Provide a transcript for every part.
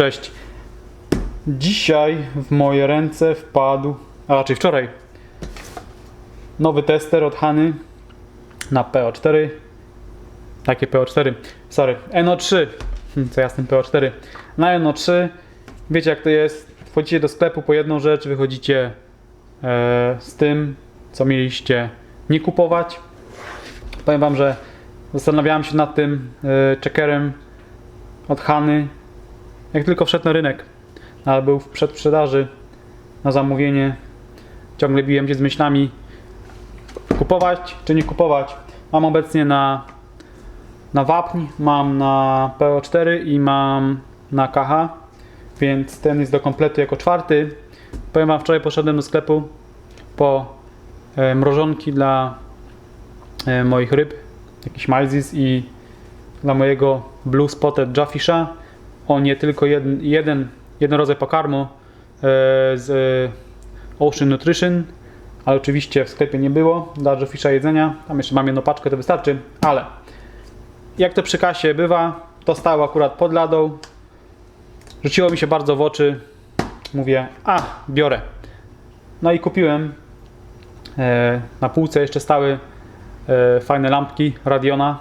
Cześć. Dzisiaj w moje ręce wpadł, a raczej wczoraj, nowy tester od Hany na PO4. Takie PO4, sorry, NO3. Hmm, Co ja z tym PO4? Na NO3, wiecie jak to jest, wchodzicie do sklepu po jedną rzecz, wychodzicie e, z tym, co mieliście nie kupować. Powiem Wam, że zastanawiałem się nad tym e, checkerem od Hany, jak tylko wszedł na rynek, ale był w przedsprzedaży na zamówienie. Ciągle biłem się z myślami, kupować czy nie kupować. Mam obecnie na, na wapń, mam na PO4 i mam na KH, więc ten jest do kompletu jako czwarty. Powiem Wam, wczoraj poszedłem do sklepu po e, mrożonki dla e, moich ryb, jakiś malzis i dla mojego Blue Spotted Jawfisha. On nie tylko jeden, jeden, jeden rodzaj pokarmu e, z Ocean Nutrition, ale oczywiście w sklepie nie było dla Jawfisha jedzenia. Tam jeszcze mam jedną paczkę, to wystarczy, ale jak to przy kasie bywa, to stało akurat pod ladą. Rzuciło mi się bardzo w oczy. Mówię, a biorę. No i kupiłem. E, na półce jeszcze stały e, fajne lampki Radiona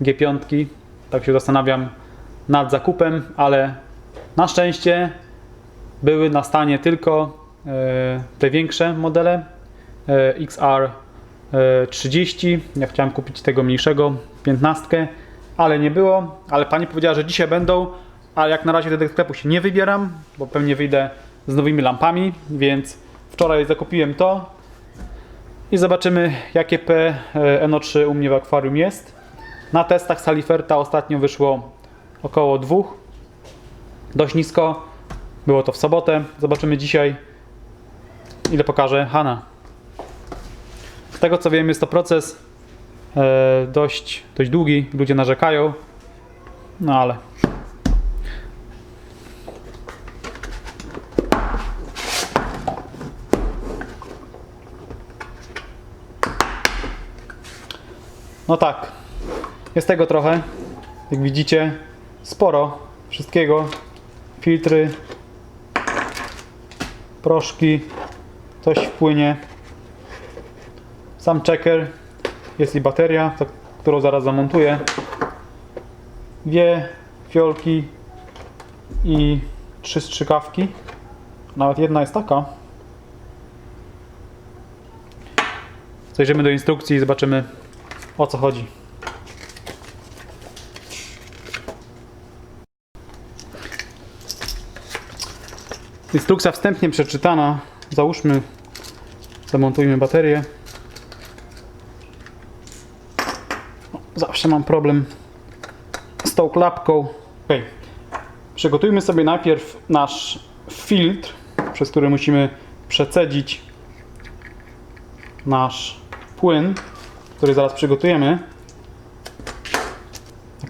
G5. Tak się zastanawiam nad zakupem, ale na szczęście były na stanie tylko e, te większe modele e, XR e, 30. Ja chciałem kupić tego mniejszego 15, ale nie było. Ale pani powiedziała, że dzisiaj będą, ale jak na razie do tego sklepu się nie wybieram, bo pewnie wyjdę z nowymi lampami, więc wczoraj zakupiłem to i zobaczymy jakie P e, NO3 u mnie w akwarium jest. Na testach Saliferta ostatnio wyszło około dwóch. Dość nisko. Było to w sobotę. Zobaczymy dzisiaj, ile pokaże Hanna. Z tego co wiem, jest to proces e, dość, dość długi. Ludzie narzekają. No ale. No tak. Jest tego trochę. Jak widzicie, sporo wszystkiego. Filtry, proszki, coś wpłynie. Sam checker, jest i bateria, którą zaraz zamontuję. Dwie fiolki i trzy strzykawki. Nawet jedna jest taka. Zajrzymy do instrukcji i zobaczymy o co chodzi. Instrukcja wstępnie przeczytana. Załóżmy, zamontujmy baterię. Zawsze mam problem z tą klapką. Ok. Przygotujmy sobie najpierw nasz filtr, przez który musimy przecedzić nasz płyn, który zaraz przygotujemy.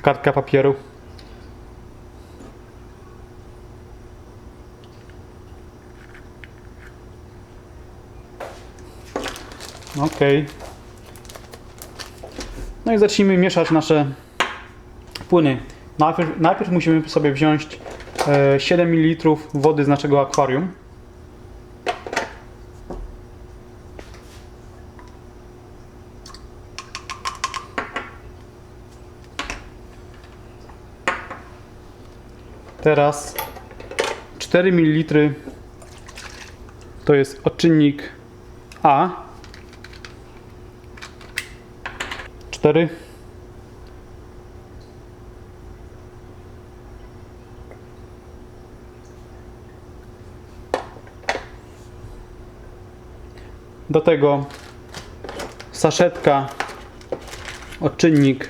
Kartka papieru. Ok. No i zacznijmy mieszać nasze płyny. Najpierw, najpierw musimy sobie wziąć e, 7 ml wody z naszego akwarium. Teraz 4 ml to jest odczynnik A. 4. Do tego saszetka odczynnik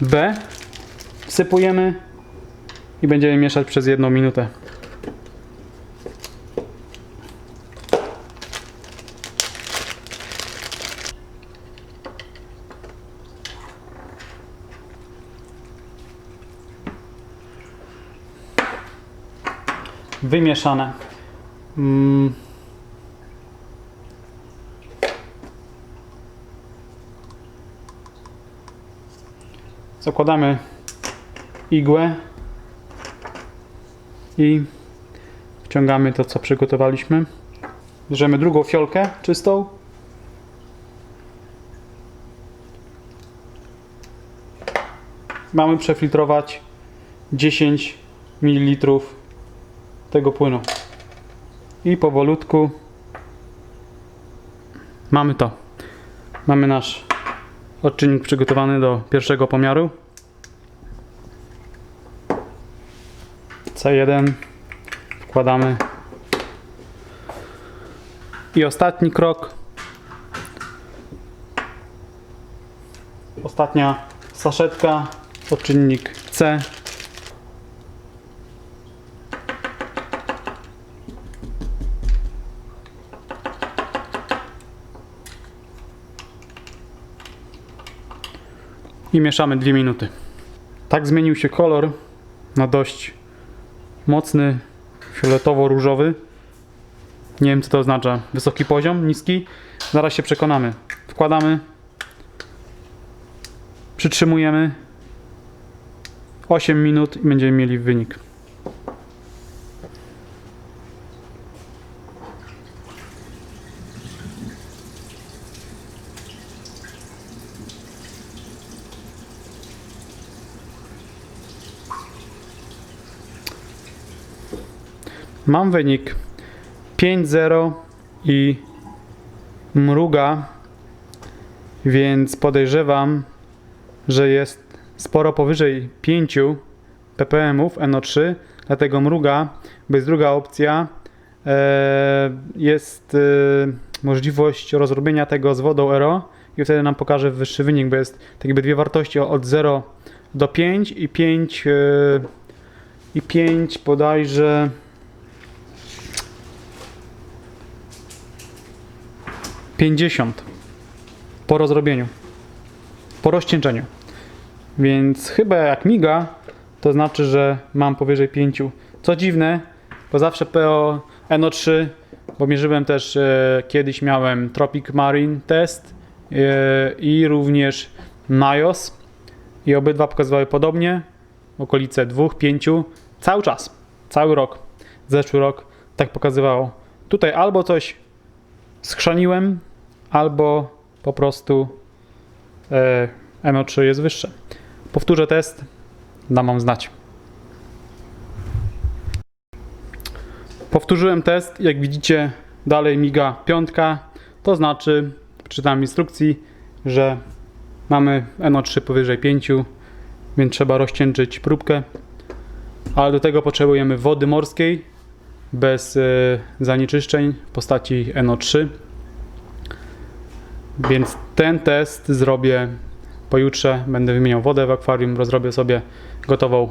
B wsypujemy i będziemy mieszać przez jedną minutę. Wymieszane. Mm. Zakładamy igłę i wciągamy to, co przygotowaliśmy. Bierzemy drugą fiolkę czystą. Mamy przefiltrować 10 ml tego płynu. I powolutku mamy to. Mamy nasz odczynnik przygotowany do pierwszego pomiaru. C1 wkładamy. I ostatni krok. Ostatnia saszetka, odczynnik C. I mieszamy 2 minuty. Tak zmienił się kolor na dość mocny, fioletowo-różowy. Nie wiem co to oznacza. Wysoki poziom, niski. Zaraz się przekonamy. Wkładamy. Przytrzymujemy. 8 minut i będziemy mieli wynik. Mam wynik 5-0 i mruga, więc podejrzewam, że jest sporo powyżej 5 ppm NO3, dlatego mruga, bo jest druga opcja, e, jest e, możliwość rozrobienia tego z wodą RO i wtedy nam pokaże wyższy wynik, bo jest tak jakby dwie wartości od 0 do 5 i 5 e, i 5 bodajże pięćdziesiąt. Po rozrobieniu, po rozcieńczeniu. Więc chyba jak miga, to znaczy, że mam powyżej 5. Co dziwne, bo zawsze PO NO3, bo mierzyłem też e, kiedyś miałem Tropic Marine test e, i również NIOS i obydwa pokazywały podobnie, okolice 2-5, cały czas, cały rok, zeszły rok tak pokazywało. Tutaj albo coś skrzaniłem, albo po prostu e, NO3 jest wyższe. Powtórzę test, dam wam znać. Powtórzyłem test, jak widzicie dalej miga piątka, to znaczy, czytam instrukcji, że mamy NO3 powyżej 5, więc trzeba rozcieńczyć próbkę, ale do tego potrzebujemy wody morskiej bez e, zanieczyszczeń w postaci NO3. Więc ten test zrobię pojutrze. Będę wymieniał wodę w akwarium, rozrobię sobie gotową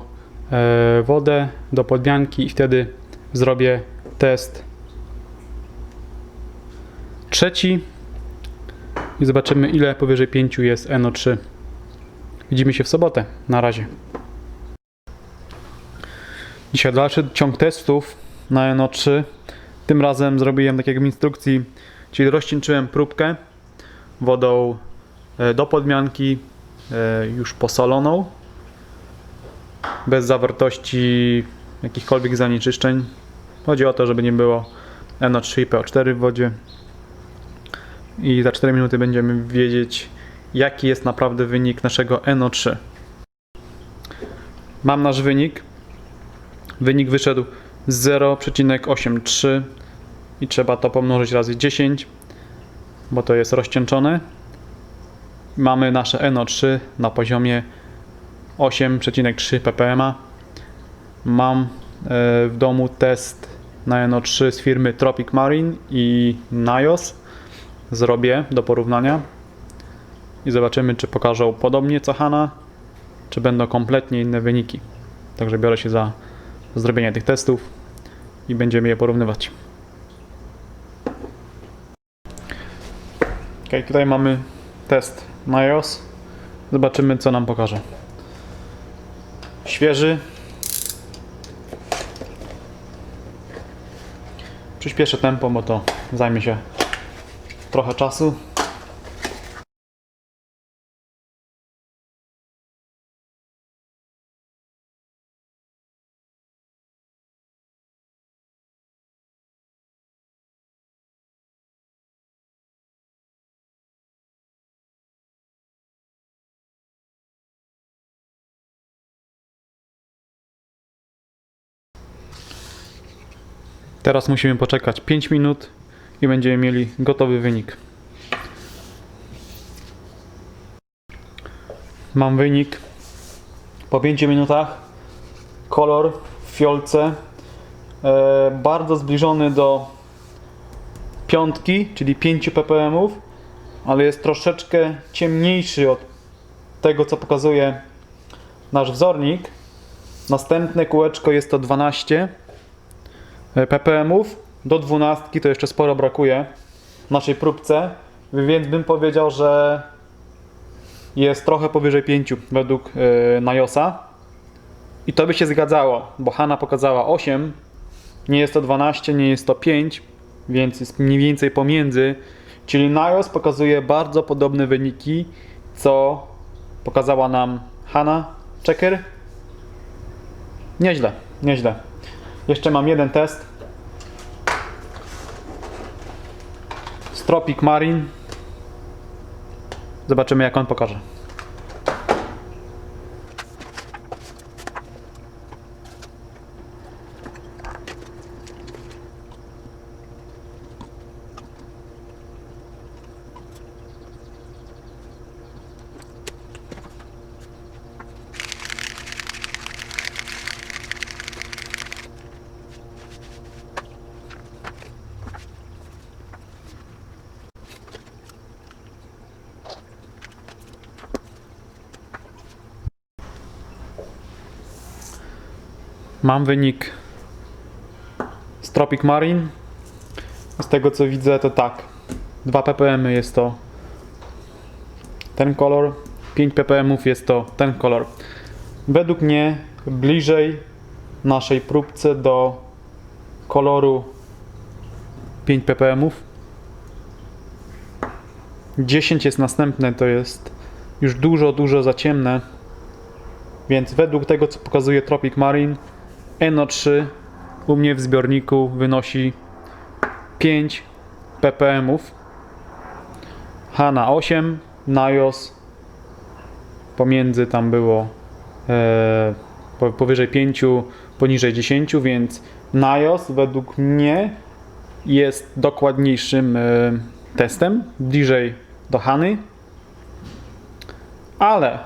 e, wodę do podmianki i wtedy zrobię test trzeci i zobaczymy ile powyżej 5 jest NO3. Widzimy się w sobotę. Na razie. Dzisiaj dalszy ciąg testów na NO3. Tym razem zrobiłem tak jak w instrukcji, czyli rozcieńczyłem próbkę wodą e, do podmianki e, już posoloną bez zawartości jakichkolwiek zanieczyszczeń. Chodzi o to, żeby nie było NO3 i PO4 w wodzie. I za 4 minuty będziemy wiedzieć, jaki jest naprawdę wynik naszego NO3. Mam nasz wynik. Wynik wyszedł 0,83 i trzeba to pomnożyć razy 10, bo to jest rozcieńczone. Mamy nasze NO3 na poziomie 8,3 ppm. Mam e, w domu test na NO3 z firmy Tropic Marine i Nios. Zrobię do porównania i zobaczymy, czy pokażą podobnie co Hana, czy będą kompletnie inne wyniki. Także biorę się za zrobienie tych testów i będziemy je porównywać. Ok, tutaj mamy test na iOS. Zobaczymy, co nam pokaże. Świeży. Przyspieszę tempo, bo to zajmie się trochę czasu. Teraz musimy poczekać 5 minut i będziemy mieli gotowy wynik. Mam wynik po 5 minutach. Kolor w fiolce e, bardzo zbliżony do piątki, czyli 5 ppm, ale jest troszeczkę ciemniejszy od tego, co pokazuje nasz wzornik. Następne kółeczko jest to 12 ppm. Do 12 to jeszcze sporo brakuje w naszej próbce, więc bym powiedział, że jest trochę powyżej 5 według yy, Najosa. I to by się zgadzało, bo Hanna pokazała 8, nie jest to 12, nie jest to 5, więc jest mniej więcej pomiędzy. Czyli Najos pokazuje bardzo podobne wyniki, co pokazała nam Hanna Checker. Nieźle, nieźle. Jeszcze mam jeden test. Stropic Marine. Zobaczymy jak on pokaże. Mam wynik z Tropic Marine. Z tego co widzę to tak. 2 ppm jest to ten kolor, 5 ppm jest to ten kolor. Według mnie bliżej naszej próbce do koloru 5 ppm. 10 jest następne, to jest już dużo, dużo za ciemne. Więc według tego, co pokazuje Tropic Marine, NO3 u mnie w zbiorniku wynosi 5 ppm. Hana 8, Najos pomiędzy tam było e, po- powyżej 5, poniżej 10, więc Najos według mnie jest dokładniejszym e, testem, bliżej do Hany. Ale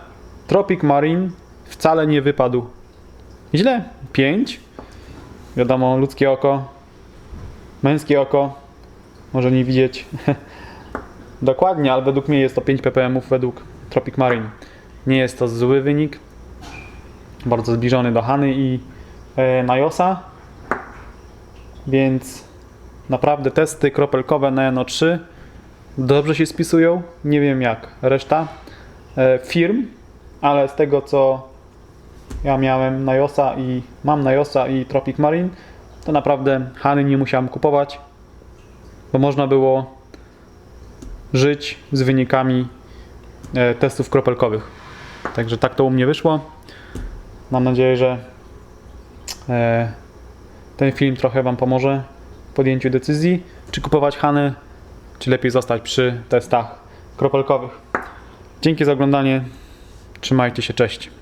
Tropic Marine wcale nie wypadł źle. 5. Wiadomo, ludzkie oko, męskie oko może nie widzieć dokładnie, ale według mnie jest to 5 ppm według Tropic Marine. Nie jest to zły wynik. Bardzo zbliżony do Hany i e, Najosa. Więc naprawdę testy kropelkowe na NO3 dobrze się spisują. Nie wiem jak reszta e, firm, ale z tego co ja miałem Najosa i mam Najosa i Tropic Marine, to naprawdę Hany nie musiałem kupować, bo można było żyć z wynikami e, testów kropelkowych. Także tak to u mnie wyszło. Mam nadzieję, że e, ten film trochę Wam pomoże w podjęciu decyzji, czy kupować Hany, czy lepiej zostać przy testach kropelkowych. Dzięki za oglądanie. Trzymajcie się, cześć.